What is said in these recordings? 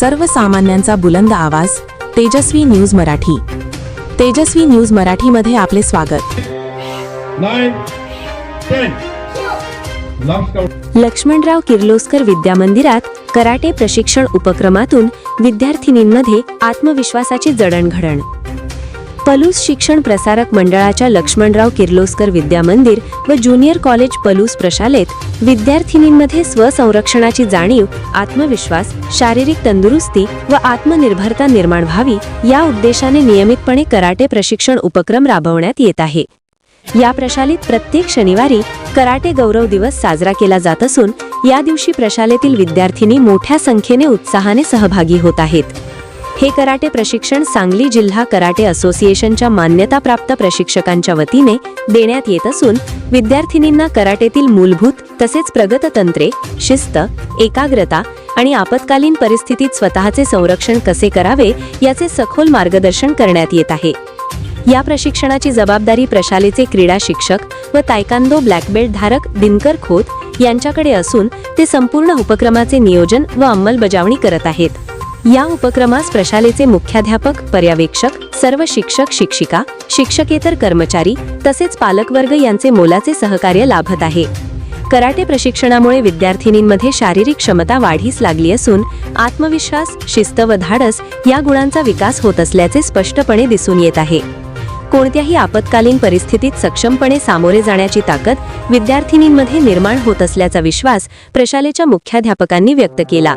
सर्वसामान्यांचा बुलंद आवाज तेजस्वी न्यूज मराठी. तेजस्वी न्यूज मराठीमध्ये आपले स्वागत. लक्ष्मणराव किर्लोस्कर विद्यामंदिरात कराटे प्रशिक्षण उपक्रमातून विद्यार्थिनींमध्ये आत्मविश्वासाची जडणघडण. पलूस शिक्षण प्रसारक मंडळाच्या लक्ष्मणराव किर्लोस्कर विद्यामंदिर व ज्युनियर कॉलेज पलूस प्रशालेत विद्यार्थिनींमध्ये स्वसंरक्षणाची जाणीव आत्मविश्वास शारीरिक तंदुरुस्ती व आत्मनिर्भरता निर्माण व्हावी या उद्देशाने नियमितपणे कराटे प्रशिक्षण उपक्रम राबवण्यात येत आहे. या प्रशालेत प्रत्येक शनिवारी कराटे गौरव दिवस साजरा केला जात असून या दिवशी प्रशालेतील विद्यार्थिनी मोठ्या संख्येने उत्साहाने सहभागी होत आहेत. हे कराटे प्रशिक्षण सांगली जिल्हा कराटे असोसिएशनच्या मान्यताप्राप्त प्रशिक्षकांच्या वतीने देण्यात येत असून विद्यार्थिनींना कराटेतील मूलभूत तसेच प्रगत तंत्रे शिस्त एकाग्रता आणि आपत्कालीन परिस्थितीत स्वतःचे संरक्षण कसे करावे याचे सखोल मार्गदर्शन करण्यात येत आहे. या प्रशिक्षणाची जबाबदारी प्रशालेचे क्रीडा शिक्षक व तायकांदो ब्लॅक बेल्ट धारक दिनकर खोत यांच्याकडे असून ते संपूर्ण उपक्रमाचे नियोजन व अंमलबजावणी करत आहेत. या उपक्रमास प्रशालेचे मुख्याध्यापक पर्यवेक्षक सर्व शिक्षक शिक्षिका शिक्षकेतर कर्मचारी तसेच पालकवर्ग यांचे मोलाचे सहकार्य लाभत आहे. कराटे प्रशिक्षणामुळे विद्यार्थिनींमध्ये शारीरिक क्षमता वाढीस लागली असून आत्मविश्वास शिस्त व धाडस या गुणांचा विकास होत असल्याचे स्पष्टपणे दिसून येत आहे. कोणत्याही आपत्कालीन परिस्थितीत सक्षमपणे सामोरे जाण्याची ताकद विद्यार्थिनींमध्ये निर्माण होत असल्याचा विश्वास प्रशालेच्या मुख्याध्यापकांनी व्यक्त केला.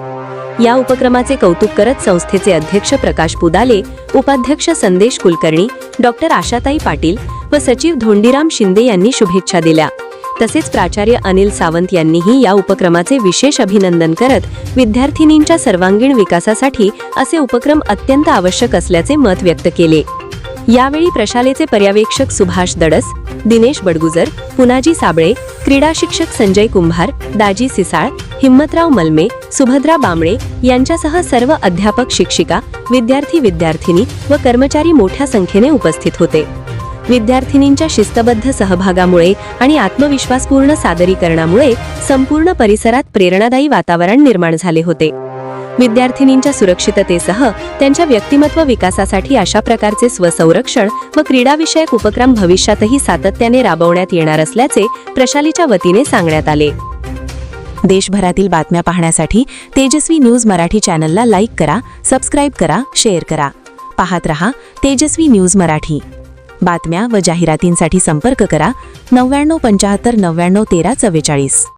या उपक्रमाचे कौतुक करत संस्थेचे अध्यक्ष प्रकाश पुदाले उपाध्यक्ष संदेश कुलकर्णी डॉक्टर आशाताई पाटील व सचिव धोंडीराम शिंदे यांनी शुभेच्छा दिल्या. तसेच प्राचार्य अनिल सावंत यांनीही या उपक्रमाचे विशेष अभिनंदन करत विद्यार्थिनींच्या सर्वांगीण विकासासाठी असे उपक्रम अत्यंत आवश्यक असल्याचे मत व्यक्त केले. यावेळी प्रशालेचे पर्यवेक्षक सुभाष दडस दिनेश बडगुजर पुनाजी साबळे क्रीडा शिक्षक संजय कुंभार दाजी सिसाळ हिम्मतराव मलमे सुभद्रा बांबळे यांच्यासह सर्व अध्यापक शिक्षिका विद्यार्थी विद्यार्थिनी व कर्मचारी मोठ्या संख्येने उपस्थित होते. विद्यार्थिनींच्या शिस्तबद्ध सहभागामुळे आणि आत्मविश्वासपूर्ण सादरीकरणामुळे संपूर्ण परिसरात प्रेरणादायी वातावरण निर्माण झाले होते. विद्यार्थिनींच्या सुरक्षिततेसह त्यांच्या व्यक्तिमत्व विकासासाठी अशा प्रकारचे स्वसंरक्षण व क्रीडाविषयक उपक्रम भविष्यातही सातत्याने राबवण्यात येणार असल्याचे प्रशालीच्या वतीने सांगण्यात आले. देशभरातील बातम्या पाहण्यासाठी तेजस्वी न्यूज मराठी चॅनलला लाईक करा सबस्क्राईब करा शेअर करा. पाहत रहा तेजस्वी न्यूज मराठी. बातम्या व जाहिरातींसाठी संपर्क करा नव्याण्णव पंचाहत्तर नव्याण्णव तेरा चव्वेचाळीस.